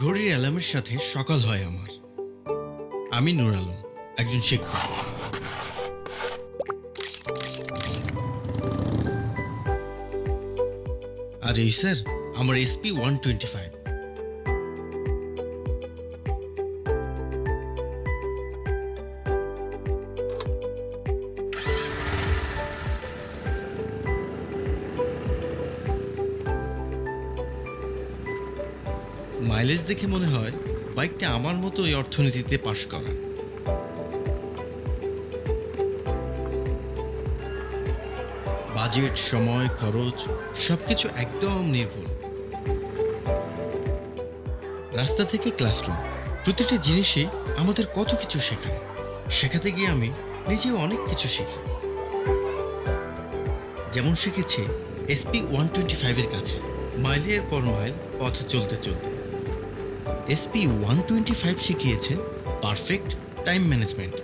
ঘড়ির অ্যালার্মের সাথে সকাল হয় আমার। আমি নূর আলম, একজন শিক্ষক। আর এই স্যার, আমার SP one twenty five mileage দেখে মনে হয় বাইকটা আমার মতো ওই অর্থনীতিতে পাশ করা। বাজেট সময়, খরচ, সবকিছু একদম নির্ভুল। রাস্তা থেকে ক্লাসরুম প্রতিটি জিনিসই আমাদের কত কিছু শেখায়। শেখাতে গিয়ে আমি নিজেও অনেক কিছু শিখি। যেমন শিখেছি এসপি ওয়ান টোয়েন্টি ফাইভের কাছে মাইলের পর মাইল পথ চলতে চলতে। এসপি ওয়ান টোয়েন্টি ফাইভ শিখিয়েছে পারফেক্ট টাইম ম্যানেজমেন্ট